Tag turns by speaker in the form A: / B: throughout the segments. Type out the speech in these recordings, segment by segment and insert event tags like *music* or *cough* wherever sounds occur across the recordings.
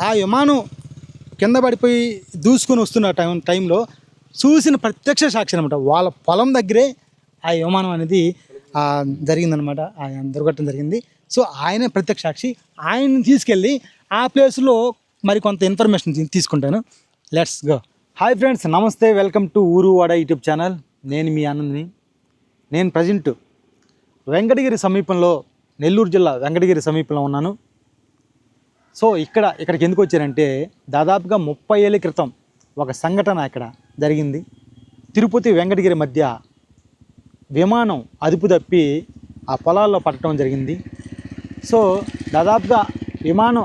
A: ఆ విమానం కింద పడిపోయి దూసుకొని వస్తున్న టైం టైంలో చూసిన ప్రత్యక్ష సాక్షి అనమాట వాళ్ళ పొలం దగ్గరే ఆ విమానం అనేది జరిగిందనమాట ఆయన దుర్ఘటన జరిగింది. సో ఆయనే ప్రత్యక్ష సాక్షి. ఆయన్ని తీసుకెళ్ళి ఆ ప్లేస్లో మరి కొంత ఇన్ఫర్మేషన్ తీసుకుంటాను. Let's go. హాయ్ ఫ్రెండ్స్ నమస్తే. వెల్కమ్ టు ఊరు వాడ యూట్యూబ్ ఛానల్. నేను మీ ఆనంద్ని. నేను ప్రజెంట్ వెంకటగిరి సమీపంలో నెల్లూరు జిల్లా వెంకటగిరి సమీపంలో ఉన్నాను. సో ఇక్కడ ఇక్కడికి ఎందుకు వచ్చారంటే దాదాపుగా ముప్పై ఏళ్ళ క్రితం ఒక సంఘటన ఇక్కడ జరిగింది. తిరుపతి వెంకటగిరి మధ్య విమానం అదుపు తప్పి ఆ పొలాల్లో పట్టడం జరిగింది. సో దాదాపుగా విమానం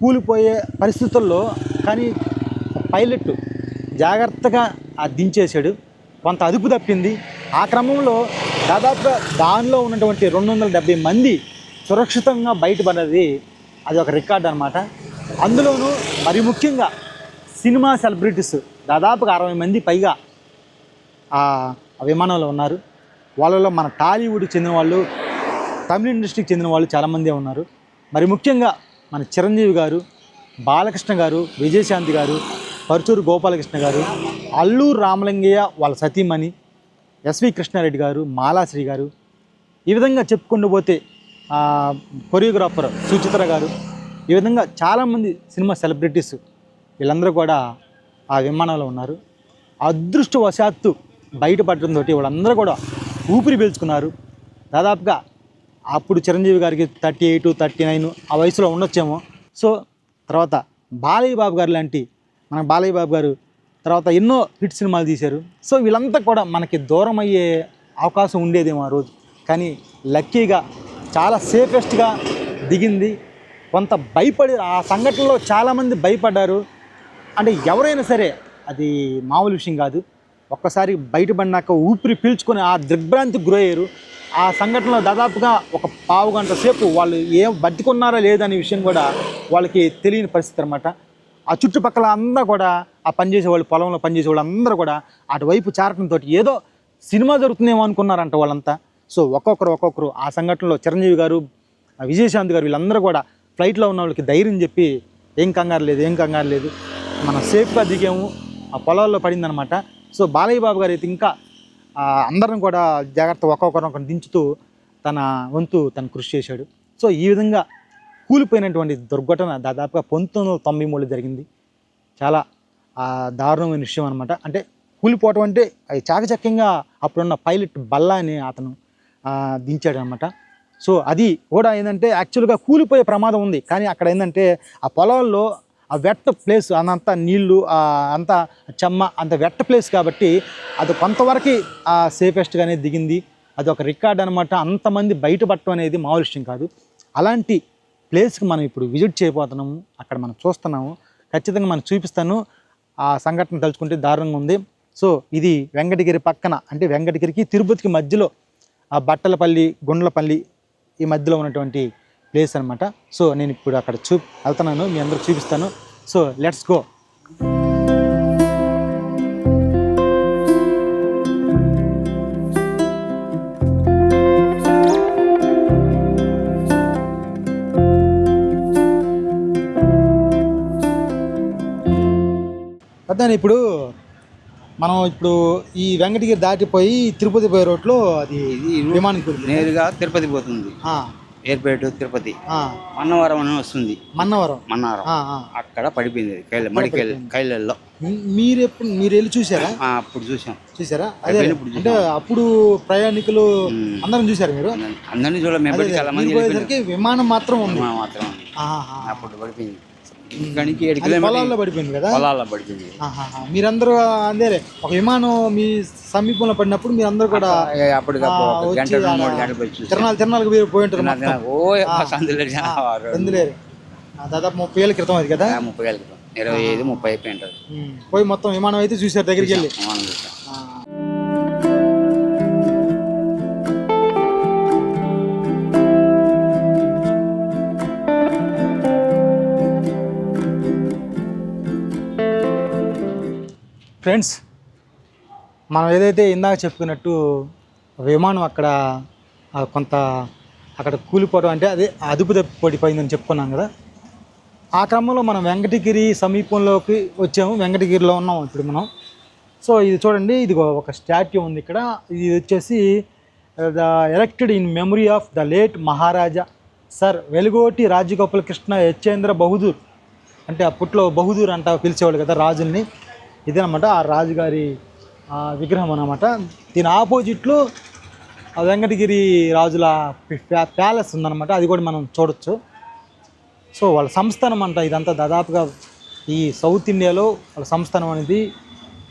A: కూలిపోయే పరిస్థితుల్లో కానీ పైలట్ జాగ్రత్తగా ఆ దించేశాడు. కొంత అదుపు తప్పింది. ఆ క్రమంలో దాదాపుగా దానిలో ఉన్నటువంటి రెండు వందల డెబ్బై మంది సురక్షితంగా బయటపడది అది ఒక రికార్డ్ అనమాట అందులోనూ మరి ముఖ్యంగా సినిమా సెలబ్రిటీస్ దాదాపుగా అరవై మంది పైగా ఆ విమానంలో ఉన్నారు. వాళ్ళలో మన టాలీవుడ్కి చెందిన వాళ్ళు తమిళ ఇండస్ట్రీకి చెందిన వాళ్ళు చాలామంది ఉన్నారు. మరి ముఖ్యంగా మన చిరంజీవి గారు బాలకృష్ణ గారు విజయశాంతి గారు పరుచూరు గోపాలకృష్ణ గారు అల్లూరు రామలింగయ్య వాళ్ళ సతీమణి ఎస్వి కృష్ణారెడ్డి గారు మాలాశ్రీ గారు ఈ విధంగా చెప్పుకుంటూ పోతే కొరియోగ్రాఫర్ సుచిత్ర గారు. ఈ విధంగా చాలామంది సినిమా సెలబ్రిటీస్ వీళ్ళందరూ కూడా ఆ విమానంలో ఉన్నారు. అదృష్టవశాత్తు బయటపడటంతో వాళ్ళందరూ కూడా ఊపిరి పీల్చుకున్నారు. దాదాపుగా అప్పుడు చిరంజీవి గారికి థర్టీ ఎయిట్ థర్టీ నైన్ ఆ వయసులో ఉండొచ్చేమో. సో తర్వాత బాలయ్య బాబు గారు లాంటి మన బాలయ్య బాబు గారు తర్వాత ఎన్నో హిట్ సినిమాలు తీశారు. సో వీళ్ళంతా కూడా మనకి దూరం అయ్యే అవకాశం ఉండేదేమో ఆ రోజు. కానీ లక్కీగా చాలా సేఫెస్ట్గా దిగింది. కొంత భయపడి ఆ సంఘటనలో చాలామంది భయపడ్డారు. అంటే ఎవరైనా సరే అది మామూలు విషయం కాదు. ఒక్కసారి బయటపడినాక ఊపిరి పీల్చుకొని ఆ దిగ్భ్రాంతికి గురయ్యారు. ఆ సంఘటనలో దాదాపుగా ఒక పావు గంట సేపు వాళ్ళు ఏం బతికున్నారా లేదనే విషయం కూడా వాళ్ళకి తెలియని పరిస్థితి అనమాట ఆ చుట్టుపక్కల అందరూ కూడా ఆ పనిచేసే వాళ్ళు పొలంలో పనిచేసే వాళ్ళు అందరూ కూడా అటువైపు చేరటంతో ఏదో సినిమా జరుగుతుందేమో అనుకున్నారంట వాళ్ళంతా. సో ఒక్కొక్కరు ఒక్కొక్కరు ఆ సంఘటనలో చిరంజీవి గారు విజయశాంతి గారు వీళ్ళందరూ కూడా ఫ్లైట్లో ఉన్న వాళ్ళకి ధైర్యం చెప్పి ఏం కంగారు లేదు ఏం కంగారు లేదు. మనం సేఫ్గా దిగాము ఆ పొలాల్లో పడిందనమాట సో బాలయ్య బాబు గారు అయితే ఇంకా అందరం కూడా జాగ్రత్త ఒక్కొక్కరు ఒకరిని దించుతూ తన వంతు తను కృషి చేశాడు. సో ఈ విధంగా కూలిపోయినటువంటి దుర్ఘటన దాదాపుగా పంతొమ్మిది వందల తొంభై మూడులో జరిగింది. చాలా దారుణమైన విషయం అనమాట అంటే కూలిపోవటం అంటే అది చాకచక్యంగా అప్పుడున్న పైలట్ బల్లా అని అతను దించాడనమాట. సో అది కూడా ఏంటంటే యాక్చువల్గా కూలిపోయే ప్రమాదం ఉంది. కానీ అక్కడ ఏంటంటే ఆ పొలాల్లో ఆ వెట్ట ప్లేస్ అదంతా నీళ్ళు అంత అంతా చెమ్మ అంత వెట్ట ప్లేస్ కాబట్టి అది కొంతవరకు ఆ సేఫెస్ట్గానే దిగింది. అది ఒక రికార్డ్ అనమాట. అంతమంది బయటపడటం అనేది మామూలు విషయం కాదు. అలాంటి ప్లేస్కి మనం ఇప్పుడు విజిట్ చేయబోతున్నాము అక్కడ మనం చూస్తున్నాము. ఖచ్చితంగా మనం చూపిస్తాను. ఆ సంఘటన తలుచుకుంటే దారుణంగా ఉంది. సో ఇది వెంకటగిరి పక్కన అంటే వెంకటగిరికి తిరుపతికి మధ్యలో ఆ బట్టలపల్లి గుండ్లపల్లి ఈ మధ్యలో ఉన్నటువంటి ప్లేస్ అనమాట సో నేను ఇప్పుడు అక్కడ చూ వెళ్తున్నాను మీ అందరూ చూపిస్తాను. సో లెట్స్ గో అదే ఇప్పుడు మనం ఇప్పుడు ఈ వెంకటగిరి దాటిపోయి తిరుపతి పోయే రోడ్లో అది విమానం.
B: నేరుగా తిరుపతి పోతుంది.
A: ఆ,
B: ఎయిర్పేట్ తిరుపతి. మన్నవరం అని వస్తుంది.
A: మన్నవరం.
B: మన్నవరం. అక్కడ పడిపోయింది కైల మడి కైల కైలల్లో.
A: మీరు ఎప్పుడు మీరు వెళ్ళి చూసారా
B: అప్పుడు చూసాం
A: చూసారా అదే అంటే అప్పుడు ప్రయాణికులు. అందరం చూసారు మీరు?
B: అందరిని- అందరినీ చూడ మేము
A: అదే,
B: చాలా మంది
A: విమానం మాత్రం ఉంది.
B: మాత్రం. అప్పుడు పడిపోయింది. ఏడు
A: పొలాల్లో
B: కిలోమీటర్లు.
A: పడిపోయింది కదా?
B: పొలాల్లో పడిపోయింది.
A: మీరందరూ అదే ఒక విమానం మీ సమీపంలో పడినప్పుడు మీరందరూ కూడా
B: అప్పటికప్పుడు గంట మూడు గంటలు
A: తిరణాలు తిరణాలకు మీరు పోయి ఉంటారు. ఎందులేరు దాదాపు ముప్పై ఏళ్ళ క్రితం అది కదా?
B: ఆ, ముప్పై వేల క్రితం. ఇరవై ఐదు ముప్పై అయిపోయి ఉంటుంది.
A: పోయి మొత్తం విమానం అయితే చూసారు దగ్గరికి వెళ్ళి. ఫ్రెండ్స్ మనం ఏదైతే ఇందాక చెప్పుకున్నట్టు విమానం అక్కడ కొంత అక్కడ కూలిపోవడం అంటే అదే అదుపు తప్పి పడిపోయిందని చెప్పుకున్నాం కదా. ఆ క్రమంలో మనం వెంకటగిరి సమీపంలోకి వచ్చాము. వెంకటగిరిలో ఉన్నాం ఇప్పుడు మనం. సో ఇది చూడండి ఇది ఒక స్టాట్యూ ఉంది ఇక్కడ. ఇది వచ్చేసి the erected in memory of the late Maharaja sir Velugoti Rajagopala Krishna Yachendra Bahadur. అంటే అప్పట్లో బహదూర్ అంట పిలిచేవాళ్ళు కదా రాజుల్ని. ఇదేనమాట ఆ రాజుగారి విగ్రహం అనమాట దీని ఆపోజిట్లో ఆ వెంకటగిరి రాజుల ప్యా- ప్యాలెస్ ఉందన్నమాట. అది కూడా మనం చూడొచ్చు. సో వాళ్ళ సంస్థానం అంట ఇదంతా దాదాపుగా ఈ సౌత్ ఇండియాలో వాళ్ళ సంస్థానం అనేది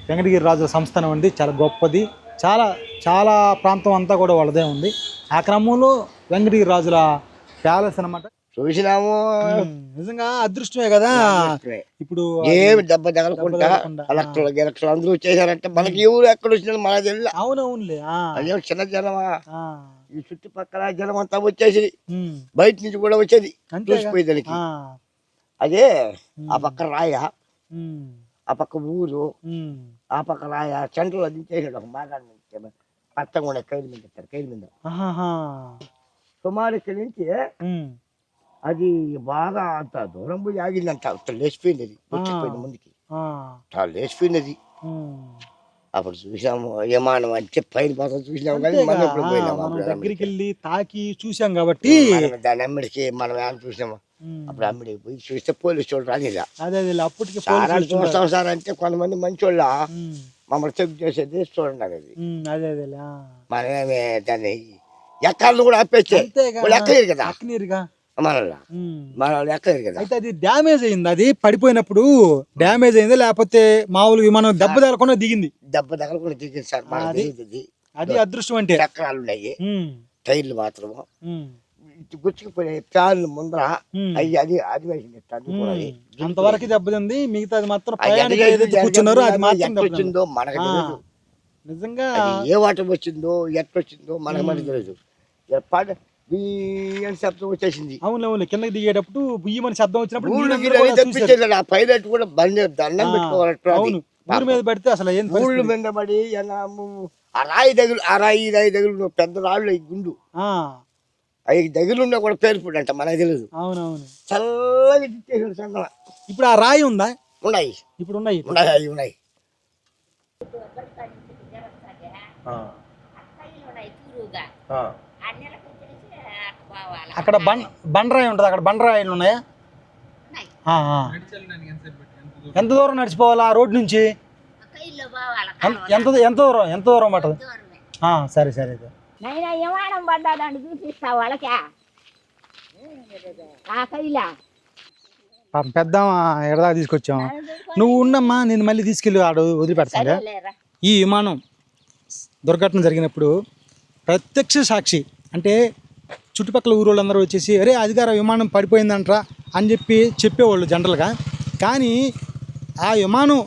A: వెంకటగిరి రాజుల సంస్థానం అనేది చాలా గొప్పది. చాలా చాలా ప్రాంతం అంతా కూడా వాళ్ళదే ఉంది. ఆ క్రమంలో వెంకటగిరి రాజుల ప్యాలెస్ అనమాట
C: చూసినాము.
A: నిజంగా అదృష్టమే కదా. ఇప్పుడు
C: ఏమి దెబ్బ తగలకుండా కలెక్టర్లు గిలక్టర్లు అందరూ చేశారంటే మనకి ఎవరు ఎక్కడ వచ్చినా మనకు తెలియదు
A: అవునవునులే
C: అదేం చిన్న జనమా? ఈ చుట్టుపక్కల జనం అంతా వచ్చేసి బయట నుంచి కూడా వచ్చేది. చూసిపోయేదానికి. అదే ఆ పక్క రాయ ఆ పక్క ఊరు ఆ పక్క రాయ సెంట్రల్ అది చేసాడు ఒక మాగాడు పచ్చగా ఉండే కైలు మీద కైలు మీద. సుమారు ఇక్కడి నుంచి అది బాగా అంత దూరం పోయి ఆగిందంట. అంత లేచిపోయింది అది. వచ్చిపోయింది ముందుకి.
A: ఉమ్.
C: అప్పుడు చూసాము విమానం అంటే పైన కోసం చూసినాము కానీ మనం ఎప్పుడు
A: ఆ,
C: పోయినాము
A: దగ్గరికి వెళ్ళి తాకి చూసాం కాబట్టి.
C: దాని అమ్మిడికి మనం ఏమైనా చూసినాము? అప్పుడు అమ్మిడికి పోయి చూస్తే పోలీసు వాళ్ళు
A: అదే అప్పటికి
C: చూస్తాం సార్ అంటే కొంతమంది మంచి వాళ్ళ మమ్మల్ని చెక్ చేసేది చూడండి అది. మనమేమి దాన్ని ఎక్కలు కూడా ఆపేస్తే. ఎక్కలేరు కదా. వాళ్ళు ఎక్కలేరు కదా
A: అయితే అది డ్యామేజ్ అయింది. అది పడిపోయినప్పుడు డ్యామేజ్ అయింది? లేకపోతే మామూలు విమానం దెబ్బ తగలకుండా దిగింది?
C: దెబ్బ తగలకుండా దిగింది సార్
A: అది- అది. అదృష్టం అంటే.
C: చక్రాలు ఉన్నాయి. టైర్లు మాత్రము. గుచ్చుకుపోయే ఫ్యాన్లు ముందర అవి అది అది వేసింది.
A: ఉమ్. అంతవరకు దెబ్బతింది మిగతాది మాత్రం కూర్చున్నారో అది మాత్రం.
C: వచ్చిందో మనకు తెలియదు.
A: నిజంగా
C: ఏ వాటర్ వచ్చిందో ఎట్లా వచ్చిందో మనకు మనకు తెలియదు. అని శబ్దం వచ్చేసింది.
A: అవును అవును కిందకి దిగేటప్పుడు బుయ్యమని శబ్దం వచ్చినప్పుడు.
C: తప్పించేది ఆ పైలట్ కూడా బండి దండం
A: ఆ,
C: పెట్టుకోవాలట్టు
A: అవును. ఊరి మీద పడితే అసలు ఏం
C: ఊళ్ళు? మీద పడి ఆ రాయి దగ్గర ఆ రాయి రాయి దగ్గర పెద్ద రాళ్ళు ఈ గుండు.
A: ఆ,
C: అవి దగ్గర ఉన్నా కూడా పేరుపుడు అంట మనకు తెలియదు
A: అవునవును.
C: చల్లగా తిట్టేసాడు చందన
A: ఇప్పుడు ఆ రాయి ఉందా?
C: ఉన్నాయి.
A: ఇప్పుడు ఉన్నాయి.
C: ఉన్నాయి అవి ఉన్నాయి.
A: అక్కడ బండ్ బండరాయి ఉంటుంది అక్కడ బండరాయిలు ఉన్నాయా? ఆ, ఆ. ఎంత దూరం నడిచిపోవాలా ఆ రోడ్ నుంచి? ఎంత- ఎంత ఎంత దూరం ఎంత దూరం పట్టదు? ఆ, సరే సరే.
D: నైనా విమానం వాళ్ళకి?
A: పాపం పెద్ద ఎడదా తీసుకొచ్చాము నువ్వు ఉండమ్మా నేను మళ్ళీ తీసుకెళ్ళి ఆడ వదిలిపెడతాను
D: లేరా
A: ఈ విమానం దుర్ఘటన జరిగినప్పుడు ప్రత్యక్ష సాక్షి అంటే చుట్టుపక్కల ఊరోళ్ళందరూ వచ్చేసి అరే అధికార విమానం పడిపోయిందంట్రా అని చెప్పి చెప్పేవాళ్ళు జనరల్గా. కానీ ఆ విమానం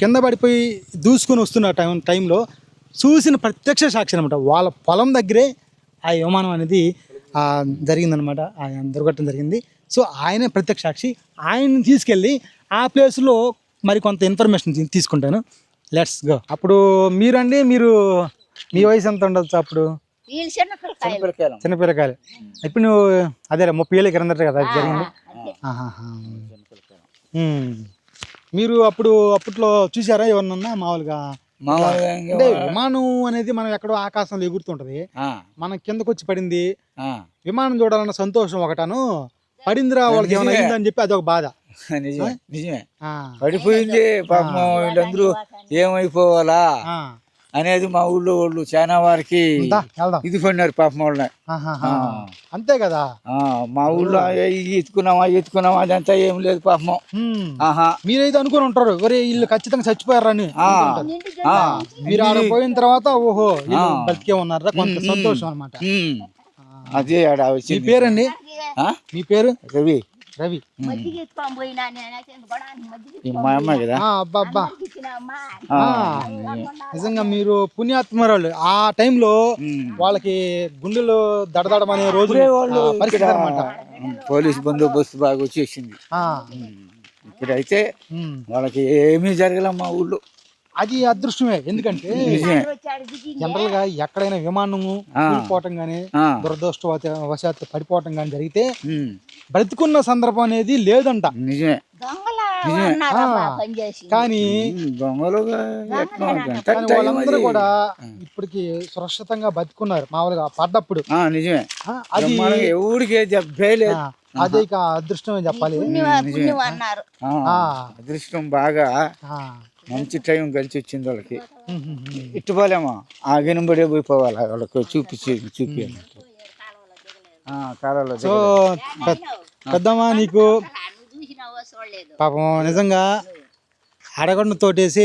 A: కింద పడిపోయి దూసుకొని వస్తున్న టైం టైంలో చూసిన ప్రత్యక్ష సాక్షి అనమాట వాళ్ళ పొలం దగ్గరే ఆ విమానం అనేది జరిగిందనమాట ఆయన దుర్ఘటన జరిగింది. సో ఆయనే ప్రత్యక్ష సాక్షి. ఆయన్ని తీసుకెళ్ళి ఆ ప్లేస్లో మరి కొంత ఇన్ఫర్మేషన్ తీసుకుంటాను. Let's go. అప్పుడు మీరండి మీరు మీ వయసు ఎంత ఉండొచ్చు అప్పుడు?
D: వీళ్ళు చిన్న పిల్లకాయలు.
A: చిన్న పిల్లకాయలు. ఇప్పుడు నువ్వు అదే ముప్పై ఏళ్ళకి కిందట కదా అది జరిగింది. ఉమ్. మీరు అప్పుడు అప్పట్లో చూసారా ఎవరినన్నా మామూలుగా
B: మామూలుగా
A: అంటే విమానం అనేది మనం ఎక్కడో ఆకాశంలో ఎగురుతుంటది.
B: ఆ,
A: మనం కిందకు వచ్చి పడింది.
B: ఆ.
A: విమానం చూడాలన్న సంతోషం ఒకటను. పడిందిరా వాళ్ళకి ఏమైనా. అయిందని చెప్పి అదొక బాధ. *laughs*
B: నిజమే నిజమే.
A: ఆ,
B: పడిపోయింది పాపం వీళ్ళందరూ ఏమైపోవాలా?
A: ఆ.
B: అనేది మా ఊళ్ళో వాళ్ళు చాలా వారికి ఇది పడినారు పాపం. ఆ.
A: అంతే కదా?
B: ఆ, మా ఊళ్ళో ఎత్తుకున్నామా ఎత్తుకున్నామా అదంతా ఏం లేదు పాపం. ఆహా.
A: మీరైతే అనుకుని ఉంటారు ఒరే వీళ్ళు ఖచ్చితంగా చచ్చిపోయారని మీరు ఆడ పోయిన తర్వాత ఓహో వీళ్ళు. బతికే ఉన్నారా కొంత సంతోషం అనమాట.
B: అదే ఆడ
A: మీ పేరండి?
B: ఆ?
A: మీ పేరు?
B: రవి.
A: రవి.
B: మా కదా?
A: అబ్బా నిజంగా మీరు పుణ్యాత్మరాలు. ఆ టైంలో. వాళ్ళకి గుండెలు దడదడమనే రోజు పరిస్థితి అనమాట
B: పోలీస్ బందోబస్తు బాగా వచ్చేసింది. ఇక్కడైతే వాళ్ళకి ఏమీ జరగలే మా ఊళ్ళో.
A: అది అదృష్టమే. ఎందుకంటే జనరల్గా ఎక్కడైనా విమానము. కూలిపోవటం కానీ
B: ఆ.
A: దురదృష్టవశాత్తు పడిపోవటం కానీ జరిగితే. బ్రతికున్న సందర్భం అనేది లేదంట.
B: నిజమే.
A: కానీ వాళ్ళందరూ. కూడా ఇప్పటికి సురక్షితంగా బతుకున్నారు. మామూలుగా పడ్డప్పుడు.
B: ఆ, నిజమే.
A: అది
B: బ్రహ్మాండంగా ఎవరికి ఏ దెబ్బే లేదు
A: ఆ, అదే ఇక అదృష్టమే చెప్పాలి.
B: అదృష్టం బాగా. మంచి టైం కలిసి వచ్చింది వాళ్ళకి. ఇట్టుపోలేమా ఆ గినంబడే పోయిపోవాలి వాళ్ళకి చూపించి చూపి కాలంలో
A: సో పెద్దమ్మా నీకు పాపం నిజంగా అడగొండ తోటేసి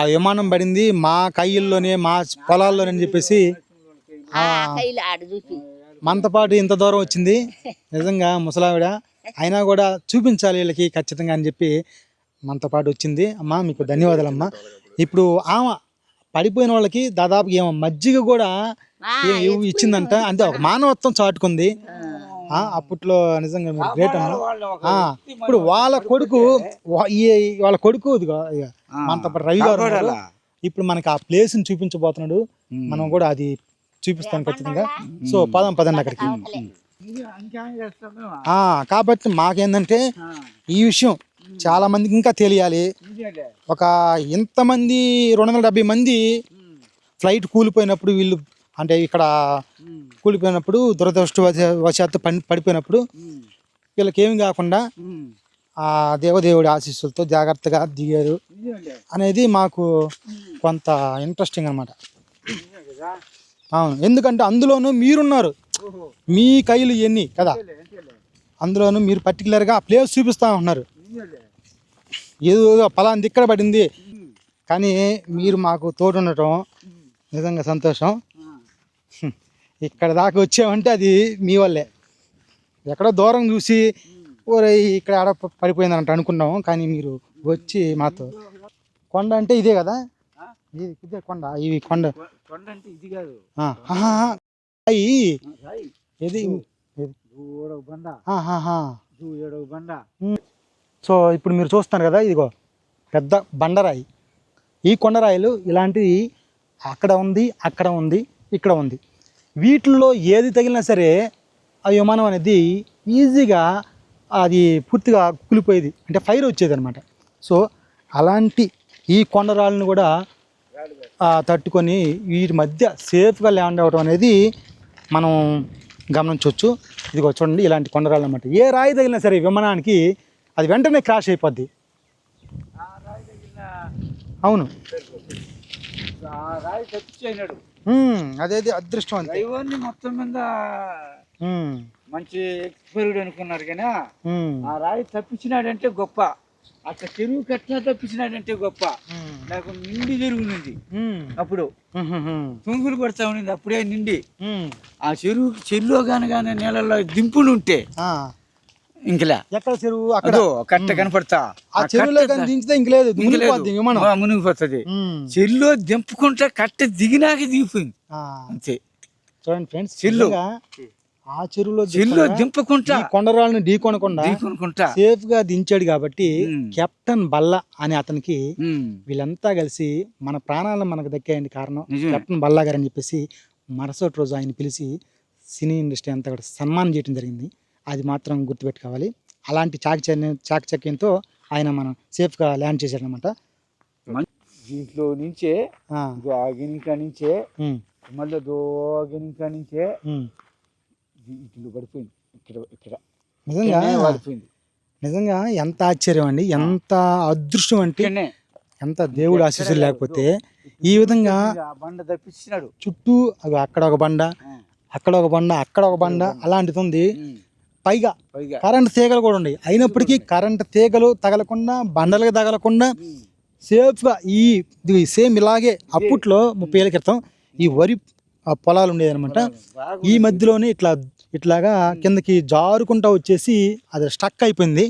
A: ఆ విమానం పడింది. మా కయ్యిల్లోనే మా పొలాల్లోనే అని చెప్పేసి
D: ఆ కైలు ఆడు చూపి.
A: మనతో పాటు ఇంత దూరం వచ్చింది. నిజంగా ముసలావిడ. అయినా కూడా చూపించాలి వీళ్ళకి ఖచ్చితంగా అని చెప్పి మనతో పాటు వచ్చింది. అమ్మా మీకు ధన్యవాదాలమ్మా. ఇప్పుడు ఆమె పడిపోయిన వాళ్ళకి దాదాపు ఏమో మజ్జిగ కూడా ఇచ్చిందంట. అంటే ఒక మానవత్వం చాటుకుంది. ఆ, అప్పట్లో నిజంగా మీరు గ్రేట్ అమ్మా. ఆ, ఇప్పుడు వాళ్ళ కొడుకు వాళ్ళ కొడుకు ఇదిగో మనతో పాటు రవి గారు. ఇప్పుడు మనకి ఆ ప్లేస్ని చూపించబోతున్నాడు మనం కూడా అది చూపిస్తాం ఖచ్చితంగా. సో పదం పదండి అక్కడికి. ఆ, కాబట్టి మాకేందంటే ఈ విషయం చాలా మందికి ఇంకా తెలియాలి. ఒక ఇంతమంది రెండు వందల డెబ్బై మంది ఫ్లైట్ కూలిపోయినప్పుడు వీళ్ళు అంటే ఇక్కడ కూలిపోయినప్పుడు దురదృష్టవశాత్తు పని పడిపోయినప్పుడు వీళ్ళకి ఏమి కాకుండా ఆ దేవదేవుడి ఆశీస్సులతో జాగ్రత్తగా దిగారు అనేది మాకు కొంత ఇంట్రెస్టింగ్ అనమాట అవును. ఎందుకంటే అందులోనూ మీరున్నారు. మీ కైలు ఎన్ని? కదా? అందులోనూ మీరు పర్టికులర్గా ఆ ప్లేస్ చూపిస్తా ఉంటున్నారు. ఏదో పలాంది ఇక్కడ పడింది. కానీ మీరు మాకు తోడు ఉండటం నిజంగా సంతోషం. ఇక్కడ దాకా వచ్చామంటే అది మీ వల్లే. ఎక్కడో దూరం చూసి ఓరే ఇక్కడ ఆడ పడిపోయిందంట అనుకున్నాము. కానీ మీరు వచ్చి మాతో కొండ అంటే ఇదే కదా? ఇది ఇదే కొండ. ఇవి కొండ.
B: కొండ అంటే ఇది కాదు.
A: ఏది?
B: ఏడవ బండ. బండ.
A: సో ఇప్పుడు మీరు చూస్తున్నారు కదా ఇదిగో పెద్ద బండరాయి. ఈ కొండరాయిలు ఇలాంటివి అక్కడ ఉంది అక్కడ ఉంది ఇక్కడ ఉంది. వీటిల్లో ఏది తగిలినా సరే ఆ విమానం అనేది ఈజీగా అది పూర్తిగా కూలిపోయేది. అంటే ఫైర్ వచ్చేది అనమాట సో అలాంటి ఈ కొండరాళ్ళను కూడా తట్టుకొని వీటి మధ్య సేఫ్గా ల్యాండ్ అవ్వడం అనేది మనం గమనించవచ్చు. ఇదిగో చూడండి ఇలాంటి కొండరాళ్ళు అనమాట ఏ రాయి తగిలినా సరే విమానానికి అది వెంటనే క్రాష్ అయిపోద్ది. అవును. అదేది అదృష్టం అంతే.
B: దైవాన్ని మొత్తం మీద మంచి ఎక్స్పైర్డ్ అనుకున్నారు కానీ ఆ రాయి తప్పించినాడంటే గొప్ప. అట్లా చెరువు కట్లా తప్పించినాడంటే గొప్ప. నాకు నిండి జరుగుతుంది
A: ఉమ్,
B: అప్పుడు తుంగులు పడతా ఉండింది అప్పుడే నిండి. ఆ చెరువు చెరువులో కానీ కానీ నీళ్ళలో దింపులు ఉంటే ఇంకలే.
A: ఎక్కడ చెరువు? అక్కడ.
B: కట్ట కనపడతా.
A: ఆ చెరువులో దించితే ఇంక లేదు మునిగిపోద్ది విమానం.
B: మునిగిపోతుంది.
A: ఉమ్,
B: చెరువులో దింపుకుంటా కట్ట దిగినాక దిగిపోయింది. అంతే.
A: చూడండి ఫ్రెండ్స్
B: చెల్లు.
A: ఆ చెరువులో
B: దింపుకుంటా
A: ఈ కొండరాళ్ళని ఢీకొనకుండా
B: దిగునుకుంటా
A: సేఫ్గా దించాడు కాబట్టి. కెప్టెన్ బల్ల అనే అతనికి. వీళ్ళంతా కలిసి మన ప్రాణాలను మనకు దక్కాయండి కారణం. కెప్టెన్ బల్లా గారు అని చెప్పేసి మరుసటి రోజు ఆయన పిలిచి సినీ ఇండస్ట్రీ అంతా కూడా సన్మానం చేయడం జరిగింది. అది మాత్రం గుర్తుపెట్టుకోవాలి. అలాంటి చాకచక్యం చాకచక్యంతో ఆయన మనం సేఫ్గా ల్యాండ్ చేశాడనమాట
B: దీంట్లో నుంచే నుంచే మళ్ళీ దో గినిక నుంచే ఇట్లు పడిపోయింది. ఇక్కడ ఇక్కడ.
A: నిజంగా
B: పడిపోయింది
A: నిజంగా ఎంత ఆశ్చర్యం అండి. ఎంత అదృష్టం అంటే ఎంత దేవుడు ఆశీస్సులు లేకపోతే ఈ విధంగా
B: బండ తప్పించినాడు.
A: చుట్టూ అక్కడ ఒక బండ అక్కడ ఒక బండ అక్కడ ఒక బండ అలాంటిది ఉంది. పైగా కరెంట్ తీగలు కూడా ఉన్నాయి. అయినప్పటికీ కరెంట్ తీగలు తగలకుండా బండలకు తగలకుండా. సేఫ్గా ఈ సేమ్ ఇలాగే అప్పట్లో ముప్పై ఏళ్ళ క్రితం ఈ వరి పొలాలు ఉండేది అనమాట ఈ మధ్యలోనే ఇట్లా ఇట్లాగా కిందకి జారుకుంటా వచ్చేసి అది స్టక్ అయిపోయింది.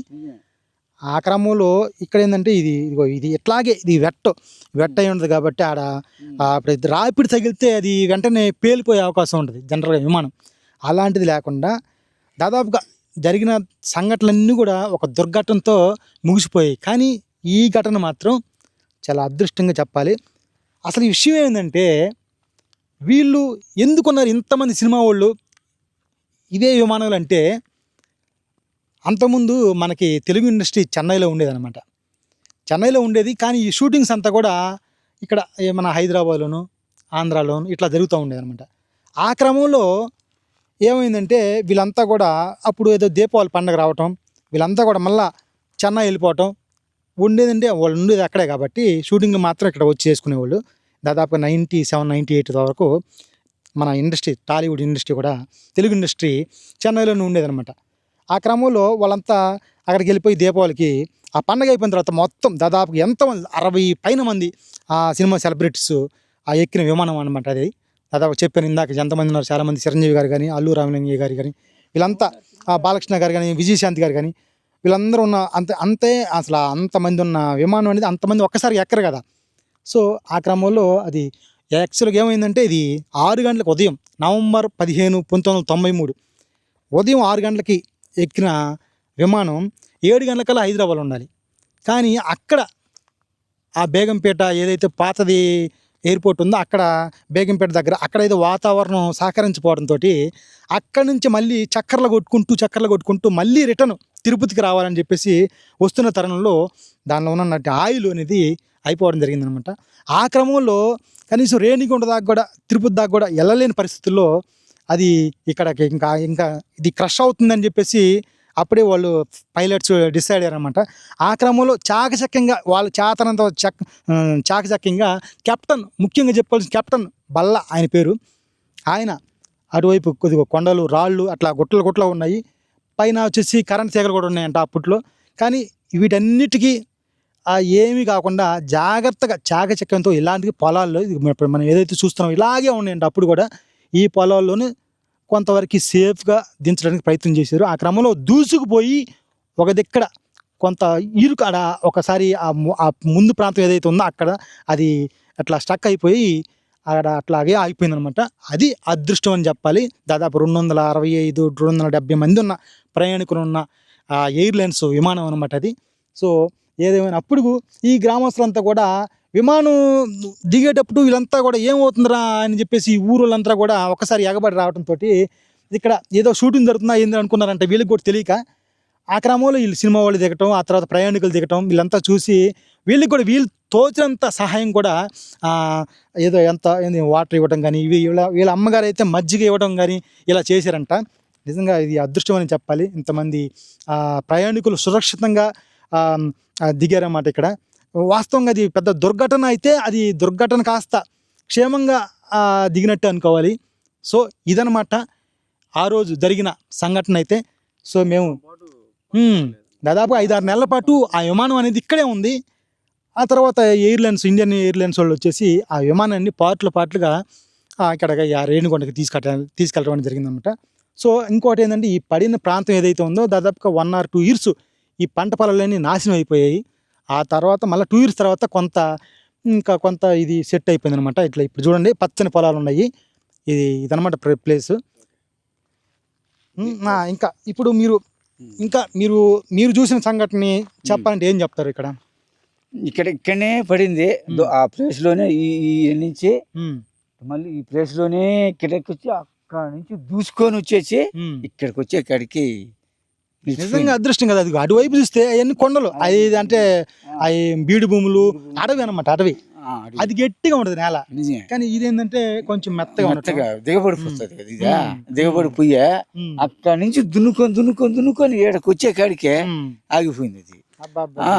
A: ఆ క్రమంలో ఇక్కడ ఏంటంటే ఇది ఇదిగో ఇది ఇట్లాగే ఇది వెట్ట వెట్ట అయి ఉంటుంది కాబట్టి ఆడ రాపిడి తగిలితే అది వెంటనే పేలిపోయే అవకాశం ఉంటుంది జనరల్గా విమానం. అలాంటిది లేకుండా దాదాపుగా జరిగిన సంఘటనలన్నీ కూడా ఒక దుర్ఘటనతో ముగిసిపోయాయి. కానీ ఈ ఘటన మాత్రం చాలా అదృష్టంగా చెప్పాలి. అసలు ఈ విషయం ఏంటంటే వీళ్ళు ఎందుకున్నారు ఇంతమంది సినిమా వాళ్ళు? ఇదే విమానాలు అంటే అంతకుముందు మనకి తెలుగు ఇండస్ట్రీ చెన్నైలో ఉండేదన్నమాట. చెన్నైలో ఉండేది కానీ ఈ షూటింగ్స్ అంతా కూడా ఇక్కడ ఏ మన హైదరాబాద్లోను ఆంధ్రాలోను ఇట్లా జరుగుతూ ఉండేదన్నమాట. ఆ క్రమంలో ఏమైందంటే వీళ్ళంతా కూడా అప్పుడు ఏదో దీపావళి పండగ రావటం వీళ్ళంతా కూడా మళ్ళా చెన్నై వెళ్ళిపోవటం ఉండేదంటే వాళ్ళు ఉండేది అక్కడే కాబట్టి షూటింగ్లు మాత్రం ఇక్కడ వచ్చి చేసుకునేవాళ్ళు. దాదాపు నైంటీ సెవెన్ నైంటీ ఎయిట్ వరకు మన ఇండస్ట్రీ టాలీవుడ్ ఇండస్ట్రీ కూడా తెలుగు ఇండస్ట్రీ చెన్నైలోనే ఉండేదన్నమాట. ఆ క్రమంలో వాళ్ళంతా అక్కడికి వెళ్ళిపోయి దీపావళికి ఆ పండగ అయిపోయిన తర్వాత మొత్తం దాదాపు ఎంతమంది అరవై పైన మంది ఆ సినిమా సెలబ్రిటీస్ ఆ ఎక్కిన విమానం అనమాట అది. దాదాపు చెప్పాను ఇందాక ఎంతమంది ఉన్నారు చాలామంది చిరంజీవి గారు కానీ అల్లు రామలింగయ్య గారు కానీ వీళ్ళంతా ఆ బాలకృష్ణ గారు కానీ విజయశాంతి గారు కానీ వీళ్ళందరూ ఉన్న అంత అంతే అసలు అంతమంది ఉన్న విమానం అనేది అంతమంది ఒక్కసారి ఎక్కరు కదా. సో ఆ క్రమంలో అది యాక్చువల్గా ఏమైందంటే ఇది ఆరు గంటలకు ఉదయం నవంబర్ పదిహేను పంతొమ్మిది వందల తొంభై మూడు. ఉదయం ఆరు గంటలకి ఎక్కిన విమానం ఏడు గంటలకల్లా హైదరాబాద్ ఉండాలి. కానీ అక్కడ ఆ బేగంపేట ఏదైతే పాతది ఎయిర్పోర్ట్ ఉందో అక్కడ బేగంపేట దగ్గర అక్కడ ఏదో వాతావరణం సహకరించిపోవడంతో అక్కడి నుంచి మళ్ళీ చక్కర్లు కొట్టుకుంటూ చక్కర్లు కొట్టుకుంటూ మళ్ళీ రిటర్న్ తిరుపతికి రావాలని చెప్పేసి వస్తున్న తరుణంలో దానిలో ఉన్నటువంటి ఆయిల్ అనేది అయిపోవడం జరిగిందనమాట. ఆ క్రమంలో కనీసం రేణిగుంట దాకా కూడా తిరుపతి దాకా కూడా వెళ్ళలేని పరిస్థితుల్లో అది ఇక్కడికి ఇంకా ఇంకా ఇది క్రష్ అవుతుందని చెప్పేసి అప్పుడే వాళ్ళు పైలట్స్ డిసైడ్ అయ్యారనమాట ఆ క్రమంలో చాకచక్యంగా వాళ్ళు చాతనంతో చక్ చాకచక్యంగా కెప్టెన్ ముఖ్యంగా చెప్పాల్సిన కెప్టెన్ బల్ల ఆయన పేరు. ఆయన అటువైపు కొద్దిగా కొండలు రాళ్ళు అట్లా గుట్టలు గుట్టలు ఉన్నాయి. పైన వచ్చేసి కరెంట్ తీగలు కూడా ఉన్నాయంట అప్పట్లో. కానీ వీటన్నిటికీ ఏమీ కాకుండా జాగ్రత్తగా చాకచక్యంతో ఇలాంటి పొలాల్లో ఇది ఇప్పుడు మనం ఏదైతే చూస్తున్నాం ఇలాగే ఉన్నాయండి అప్పుడు కూడా ఈ పొలాల్లోనే కొంతవరకు సేఫ్గా దించడానికి ప్రయత్నం చేశారు. ఆ క్రమంలో దూసుకుపోయి ఒక దిక్కడ కొంత ఇరుకు అక్కడ ఒకసారి ఆ ముందు ప్రాంతం ఏదైతే ఉందో అక్కడ అది అట్లా స్టక్ అయిపోయి అక్కడ అట్లాగే ఆగిపోయిందనమాట. అది అదృష్టం అని చెప్పాలి. దాదాపు రెండు వందల అరవై ఐదు రెండు వందల డెబ్బై మంది ఉన్న ప్రయాణికులు ఉన్న ఆ ఎయిర్లైన్స్ విమానం అనమాట అది. సో ఏదేమైనా అప్పుడు ఈ గ్రామస్తులంతా కూడా విమానం దిగేటప్పుడు వీళ్ళంతా కూడా ఏమవుతుందిరా అని చెప్పేసి ఊరోళ్ళంతా కూడా ఒకసారి ఎగబడి రావడంతో ఇక్కడ ఏదో షూటింగ్ జరుగుతుందా ఏంది అనుకున్నారంటే వీళ్ళకి కూడా తెలియక ఆ క్రమంలో వీళ్ళు సినిమా వాళ్ళు దిగటం ఆ తర్వాత ప్రయాణికులు దిగటం వీళ్ళంతా చూసి వీళ్ళకి కూడా వీళ్ళు తోచినంత సహాయం కూడా ఏదో ఎంత వాటర్ ఇవ్వడం కానీ ఇవి వీళ్ళ వీళ్ళ అమ్మగారు అయితే మజ్జిగ ఇవ్వడం కానీ ఇలా చేశారంట. నిజంగా ఇది అదృష్టం అని చెప్పాలి. ఇంతమంది ప్రయాణికులు సురక్షితంగా దిగారన్నమాట ఇక్కడ. వాస్తవంగా అది పెద్ద దుర్ఘటన అయితే అది దుర్ఘటన కాస్త క్షేమంగా దిగినట్టు అనుకోవాలి. సో ఇదనమాట ఆ రోజు జరిగిన సంఘటన అయితే. సో మేము దాదాపు ఐదారు నెలల పాటు ఆ విమానం అనేది ఇక్కడే ఉంది. ఆ తర్వాత ఎయిర్లైన్స్ ఇండియన్ ఎయిర్లైన్స్ వాళ్ళు వచ్చేసి ఆ విమానాన్ని పార్ట్లు పార్ట్లుగా ఇక్కడ ఆ తీసుకెళ్ళ తీసుకెళ్ళడం జరిగిందనమాట సో ఇంకోటి ఏంటంటే ఈ పడిన ప్రాంతం ఏదైతే ఉందో దాదాపుగా వన్ ఆర్ టూ ఇయర్స్ ఈ పంట పొలాలన్నీ నాశనం అయిపోయాయి. ఆ తర్వాత మళ్ళీ టూ ఇయర్స్ తర్వాత కొంత ఇంకా కొంత ఇది సెట్ అయిపోయింది అనమాట ఇట్లా ఇప్పుడు చూడండి పచ్చని పొలాలు ఉన్నాయి. ఇది ఇదనమాట ప్లేస్. ఇంకా ఇప్పుడు మీరు ఇంకా మీరు మీరు చూసిన సంఘటనని చెప్పాలంటే ఏం చెప్తారు ఇక్కడ?
B: ఇక్కడ ఇక్కడనే పడింది. ఆ ప్లేస్లోనే ఈ నుంచి మళ్ళీ ఈ ప్లేస్లోనే ఇక్కడికి వచ్చి అక్కడ నుంచి దూసుకొని వచ్చేసి. ఇక్కడికి వచ్చి ఇక్కడికి
A: నిజంగా అదృష్టం కదా అది అటువైపు చూస్తే అవన్నీ కొండలు. అది అంటే అవి బీడు భూములు అడవి అనమాట అడవి. అది గట్టిగా ఉంటుంది నేల. కానీ ఇదేంటంటే కొంచెం మెత్తగా ఉంటుంది
B: మెత్తగా దిగబడిపోతుంది కదా ఇదా?
A: ఉమ్.
B: దిగబడిపోయే అక్కడ నుంచి దున్నుకొని దున్నుకొని దున్నుకొని ఏడకి వచ్చే కాడికే ఆగిపోయింది అది.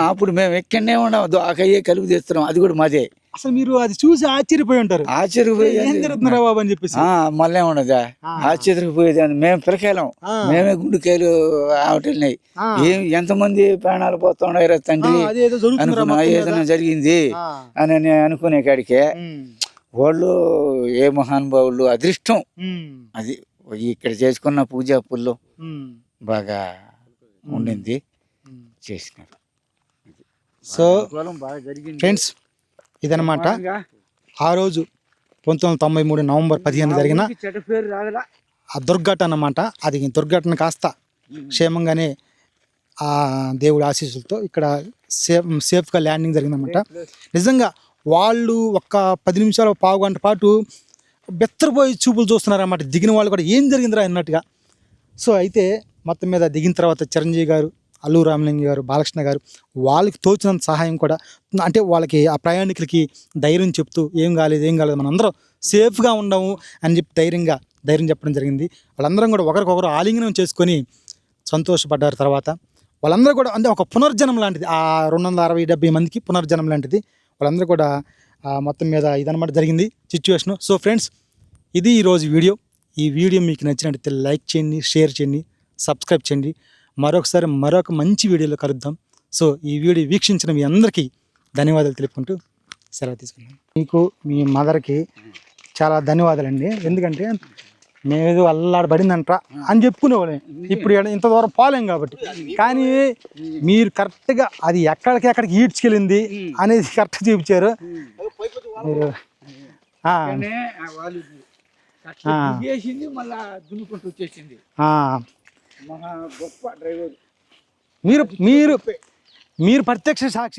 B: అప్పుడు మేము ఎక్కడనే ఉన్నాం అక్కయ్యే కలుపు తీస్తున్నాం అది కూడా మాదే.
A: అసలు మీరు అది చూసి ఆశ్చర్యపోయి ఉంటారు. ఏం
B: ఆశ్చర్యపోయేది
A: జరుగుతున్నారా బాబు అని చెప్పేసి?
B: ఆ, మళ్ళీ ఉండదా. ఆశ్చర్యపోయేది అని మేము పిలకాయలం.
A: ఆ,
B: మేమే గుండెకాయలు ఆవటల్నాయి
A: ఆ,
B: ఏం ఎంతమంది ప్రాణాలు పోతున్నాయి తండ్రి. ఏదైనా జరిగింది అని అని అనుకునే కాడికే వాళ్ళు ఏ మహానుభావులు అదృష్టం. అది ఇక్కడ చేసుకున్న పూజా పుల్లో బాగా ఉండింది. చేసినారు.
A: సో
B: బాగా జరిగింది.
A: ఫ్రెండ్స్ ఇదనమాట ఆ రోజు పంతొమ్మిది వందల తొంభై మూడు నవంబర్ పదిహేను జరిగిన ఆ దుర్ఘటన అన్నమాట. అది దుర్ఘటన కాస్త క్షేమంగానే ఆ దేవుడి ఆశీస్సులతో ఇక్కడ సేఫ్ సేఫ్గా ల్యాండింగ్ జరిగిందన్నమాట. నిజంగా వాళ్ళు ఒక్క పది నిమిషాలు పావు గంట పాటు బెత్తరపోయి చూపులు చూస్తున్నారన్నమాట. దిగిన వాళ్ళు కూడా ఏం జరిగిందిరా అన్నట్టుగా. సో అయితే మొత్తం మీద దిగిన తర్వాత చిరంజీవి గారు అల్లు రామలింగ గారు బాలకృష్ణ గారు వాళ్ళకి తోచినంత సహాయం కూడా అంటే వాళ్ళకి ఆ ప్రయాణికులకి ధైర్యం చెప్తూ ఏం కాలేదు ఏం కాలేదు మనందరం సేఫ్గా ఉండము అని చెప్పి ధైర్యంగా ధైర్యం చెప్పడం జరిగింది. వాళ్ళందరం కూడా ఒకరికొకరు ఆలింగనం చేసుకొని సంతోషపడ్డారు తర్వాత. వాళ్ళందరూ కూడా అంటే ఒక పునర్జనం లాంటిది. ఆ రెండు వందల అరవై డెబ్బై మందికి పునర్జనం లాంటిది. వాళ్ళందరూ కూడా మొత్తం మీద ఇదనమాట జరిగింది సిచ్యువేషను సో ఫ్రెండ్స్ ఇది ఈరోజు వీడియో. ఈ వీడియో మీకు నచ్చినట్లయితే లైక్ చేయండి షేర్ చేయండి సబ్స్క్రైబ్ చేయండి. మరొకసారి మరొక మంచి వీడియోలో కలుద్దాం. సో ఈ వీడియో వీక్షించిన మీ అందరికీ ధన్యవాదాలు తెలుపుకుంటూ సెలవు తీసుకున్నాను మీకు మీ మదర్కి చాలా ధన్యవాదాలండి. ఎందుకంటే మేము ఏదో అల్లాడబడిందంట్రా అని చెప్పుకునేవాళ్ళం. ఇప్పుడు ఇంత దూరం పోలేం కాబట్టి. కానీ మీరు కరెక్ట్గా అది ఎక్కడికి ఎక్కడికి ఈడ్చుకెళ్ళింది అనేది కరెక్ట్ చూపించారు. మీరు
B: మళ్ళా దున్నుకుంటూ వచ్చేసింది. మహా గొప్ప డ్రైవర్.
A: మీరు మీరు మీరు ప్రత్యక్ష సాక్షి.